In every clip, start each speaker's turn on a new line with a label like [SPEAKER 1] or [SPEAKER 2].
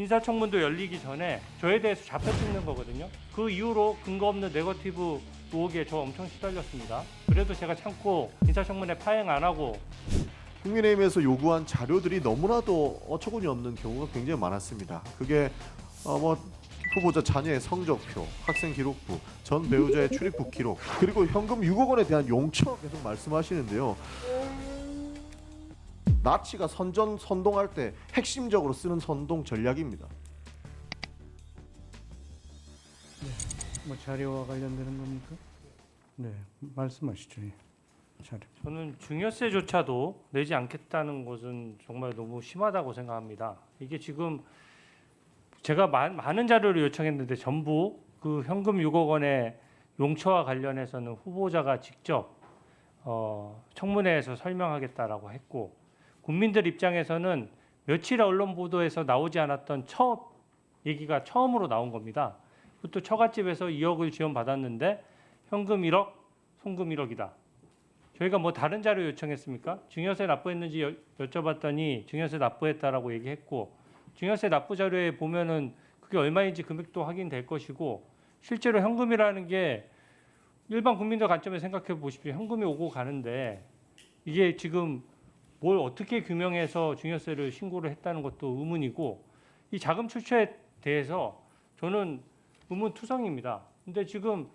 [SPEAKER 1] 인사청문도 열리기 전에 저에 대해서 잡혀 찍는 거거든요. 그 이후로 근거 없는 네거티브 의혹에 저 엄청 시달렸습니다. 그래도 제가 참고 인사청문회 파행 안 하고
[SPEAKER 2] 국민의힘에서 요구한 자료들이 너무나도 어처구니 없는 경우가 굉장히 많았습니다. 그게 어, 뭐 후보자 자녀의 성적표, 학생 기록부, 전 배우자의 출입국 기록, 그리고 현금 6억 원에 대한 용처 계속 말씀하시는데요. 나치가 선전 선동할 때 핵심적으로 쓰는 선동 전략입니다.
[SPEAKER 3] 뭐 자료와 관련되는 겁니까? 네, 말씀하시죠. 예. 자료.
[SPEAKER 1] 저는 증여세조차도 내지 않겠다는 것은 정말 너무 심하다고 생각합니다. 이게 지금 제가 많, 많은 자료를 요청했는데 전부 그 현금 6억 원의 용처와 관련해서는 후보자가 직접 어, 청문회에서 설명하겠다라고 했고 국민들 입장에서는 며칠 언론 보도에서 나오지 않았던 처 얘기가 처음으로 나온 겁니다. 그것도 처갓집에서 2억을 지원받았는데 현금 1억, 송금 1억이다. 저희가 뭐 다른 자료 요청했습니까? 증여세 납부했는지 여, 여쭤봤더니 증여세 납부했다라고 얘기했고 증여세 납부 자료에 보면은 그게 얼마인지 금액도 확인될 것이고 실제로 현금이라는 게 일반 국민들 관점에 생각해 보십시오. 현금이 오고 가는데 이게 지금 뭘 어떻게 규명해서 증여세를 신고를 했다는 것도 의문이고 이 자금 출처에 대해서 저는 의문투성입니다. 근데 지금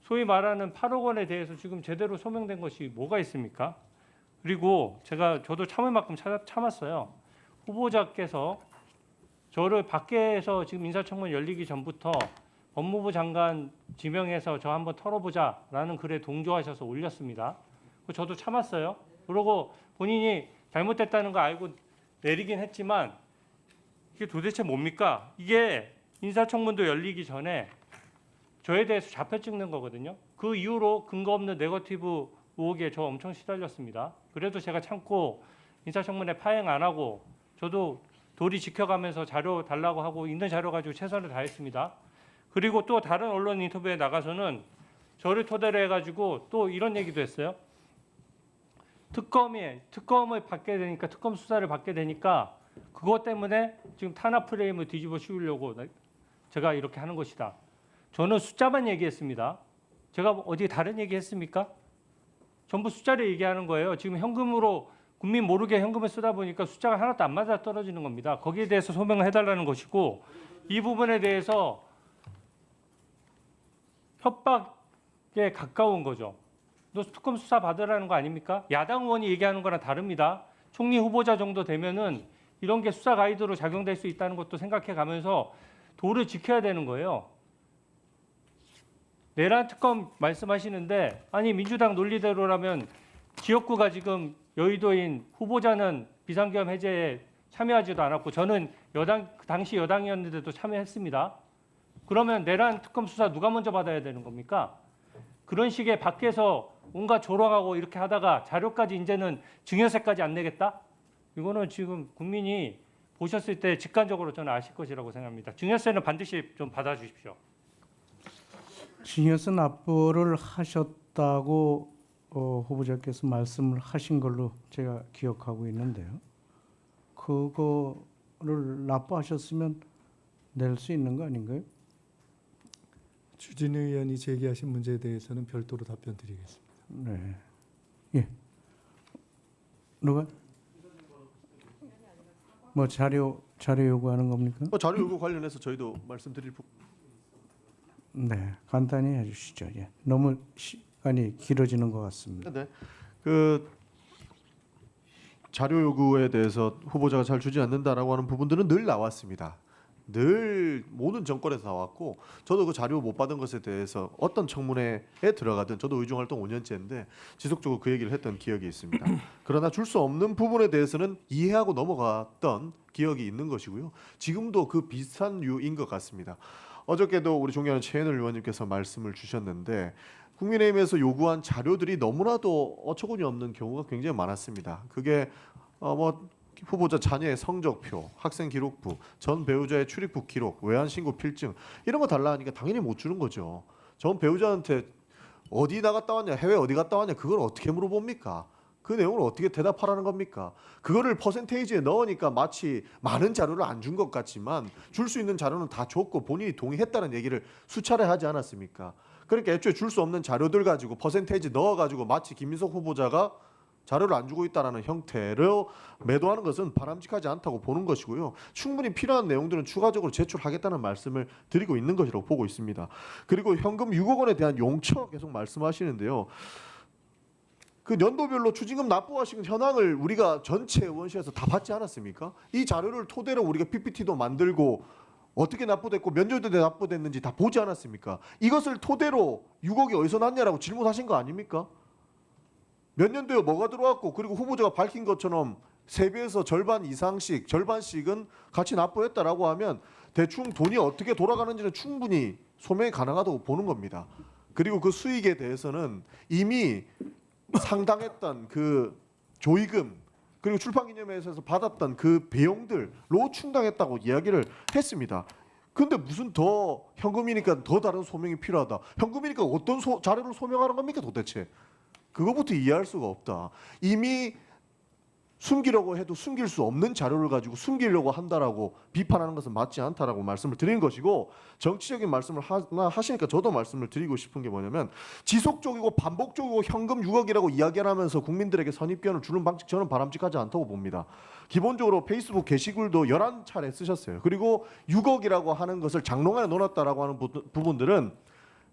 [SPEAKER 1] 소위 말하는 8억 원에 대해서 지금 제대로 소명된 것이 뭐가 있습니까? 그리고 제가 저도 참을 만큼 참- 참았어요. 후보자께서 저를 밖에서 지금 인사청문 열리기 전부터 법무부 장관 지명해서 저 한번 털어보자라는 글에 동조하셔서 올렸습니다. 저도 참았어요. 그러고 본인이 잘못됐다는 거 알고 내리긴 했지만 이게 도대체 뭡니까? 이게 인사청문도 열리기 전에 저에 대해서 잡혀 찍는 거거든요. 그 이후로 근거 없는 네거티브 의혹에 저 엄청 시달렸습니다. 그래도 제가 참고 인사청문회 파행 안 하고 저도 도리 지켜가면서 자료 달라고 하고 있는 자료 가지고 최선을 다했습니다. 그리고 또 다른 언론 인터뷰에 나가서는 저를 토대로 해가지고 또 이런 얘기도 했어요. 특검이 특검을 받게 되니까 특검 수사를 받게 되니까 그것 때문에 지금 탄압 프레임을 뒤집어 씌우려고 제가 이렇게 하는 것이다. 저는 숫자만 얘기했습니다. 제가 뭐 어디 다른 얘기했습니까? 전부 숫자를 얘기하는 거예요. 지금 현금으로 국민 모르게 현금을 쓰다 보니까 숫자가 하나도 안 맞아 떨어지는 겁니다. 거기에 대해서 소명을 해달라는 것이고 이 부분에 대해서 협박에 가까운 거죠. 너 특검 수사 받으라는 거 아닙니까? 야당 의원이 얘기하는 거랑 다릅니다. 총리 후보자 정도 되면은 이런 게 수사 가이드로 작용될 수 있다는 것도 생각해 가면서 도를 지켜야 되는 거예요. 내란 특검 말씀하시는데 아니 민주당 논리대로라면 지역구가 지금 여의도인 후보자는 비상계엄 해제에 참여하지도 않았고 저는 여당 그 당시 여당이었는데도 참여했습니다. 그러면 내란 특검 수사 누가 먼저 받아야 되는 겁니까? 그런 식의 밖에서 온갖 조롱하고 이렇게 하다가 자료까지 이제는 증여세까지 안 내겠다? 이거는 지금 국민이 보셨을 때 직관적으로 저는 아실 것이라고 생각합니다. 증여세는 반드시 좀 받아주십시오.
[SPEAKER 3] 증여세 납부를 하셨다고 어, 후보자께서 말씀을 하신 걸로 제가 기억하고 있는데요. 그거를 납부하셨으면 낼 수 있는 거 아닌가요?
[SPEAKER 4] 주진 의원이 제기하신 문제에 대해서는 별도로 답변 드리겠습니다.
[SPEAKER 3] 네. 예. 누가? 뭐 자료 자료 요구하는 겁니까?
[SPEAKER 2] 뭐 자료 요구 관련해서 저희도 말씀드릴 부...
[SPEAKER 3] 네, 간단히 해주시죠. 예. 너무 시간이 길어지는 것 같습니다.
[SPEAKER 2] 네. 그 자료 요구에 대해서 후보자가 잘 주지 않는다라고 하는 부분들은 늘 나왔습니다. 늘 모든 정권에서 나왔고 저도 그 자료 못 받은 것에 대해서 어떤 청문회에 들어가든 저도 의정 활동 5년째인데 지속적으로 그 얘기를 했던 기억이 있습니다. 그러나 줄 수 없는 부분에 대해서는 이해하고 넘어갔던 기억이 있는 것이고요. 지금도 그 비슷한 류인 것 같습니다. 어저께도 우리 존경하는 최현을 의원님께서 말씀을 주셨는데 국민의힘에서 요구한 자료들이 너무나도 어처구니 없는 경우가 굉장히 많았습니다. 그게 어뭐 후보자 자녀의 성적표, 학생 기록부, 전 배우자의 출입국 기록, 외환 신고 필증 이런 거 달라 하니까 당연히 못 주는 거죠. 전 배우자한테 어디 나갔다 왔냐, 해외 어디 갔다 왔냐 그걸 어떻게 물어봅니까? 그그 내용을 어떻게 대답하라는 겁니까? 그거를 퍼센테이지에 넣으니까 마치 많은 자료를 안 준 것 같지만 줄 수 있는 자료는 다 줬고 본인이 동의했다는 얘기를 수차례 하지 않았습니까? 그러니까 애초에 줄 수 없는 자료들 가지고 퍼센테이지 넣어가지고 마치 김민석 후보자가 자료를 안 주고 있다라는 형태로 매도하는 것은 바람직하지 않다고 보는 것이고요. 충분히 필요한 내용들은 추가적으로 제출하겠다는 말씀을 드리고 있는 것이라고 보고 있습니다. 그리고 현금 6억 원에 대한 용처 계속 말씀하시는데요. 그 연도별로 추징금 납부하신 현황을 우리가 전체 원시에서 다 받지 않았습니까? 이 자료를 토대로 우리가 PPT도 만들고 어떻게 납부됐고 몇 년도에 납부됐는지 다 보지 않았습니까? 이것을 토대로 6억이 어디서 났냐라고 질문하신 거 아닙니까? 몇 년도에 뭐가 들어왔고 그리고 후보자가 밝힌 것처럼 세배에서 절반 이상씩 절반씩은 같이 납부했다라고 하면 대충 돈이 어떻게 돌아가는지는 충분히 소명이 가능하다고 보는 겁니다. 그리고 그 수익에 대해서는 이미 상당했던 그 조의금 그리고 출판기념회에서 받았던 그 비용들로 충당했다고 이야기를 했습니다. 근데 무슨 더 현금이니까 더 다른 소명이 필요하다. 현금이니까 어떤 소, 자료를 소명하는 겁니까 도대체? 그거부터 이해할 수가 없다. 이미 숨기려고 해도 숨길 수 없는 자료를 가지고 숨기려고 한다라고 비판하는 것은 맞지 않다라고 말씀을 드리는 것이고 정치적인 말씀을 하나 하시니까 저도 말씀을 드리고 싶은 게 뭐냐면 지속적이고 반복적이고 현금 6억이라고 이야기하면서 국민들에게 선입견을 주는 방식 저는 바람직하지 않다고 봅니다. 기본적으로 페이스북 게시글도 11차례 쓰셨어요. 그리고 6억이라고 하는 것을 장롱 안에 넣어놨다라고 하는 부- 부분들은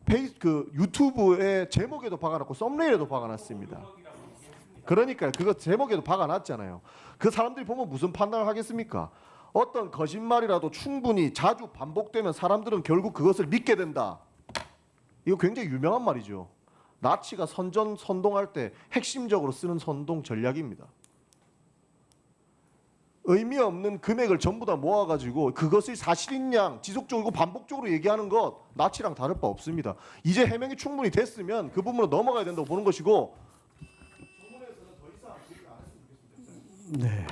[SPEAKER 2] 페이스 그 유튜브의 제목에도 박아놨고 썸네일에도 박아놨습니다. 그러니까 그거 제목에도 박아놨잖아요. 그 사람들이 보면 무슨 판단을 하겠습니까? 어떤 거짓말이라도 충분히 자주 반복되면 사람들은 결국 그것을 믿게 된다. 이거 굉장히 유명한 말이죠. 나치가 선전 선동할 때 핵심적으로 쓰는 선동 전략입니다. 의미 없는 금액을 전부 다 모아가지고 그것이 사실인 양 지속적이고 반복적으로 얘기하는 것 나치랑 다를 바 없습니다. 이제 해명이 충분히 됐으면 그 부분으로 넘어가야 된다고 보는 것이고
[SPEAKER 3] 네.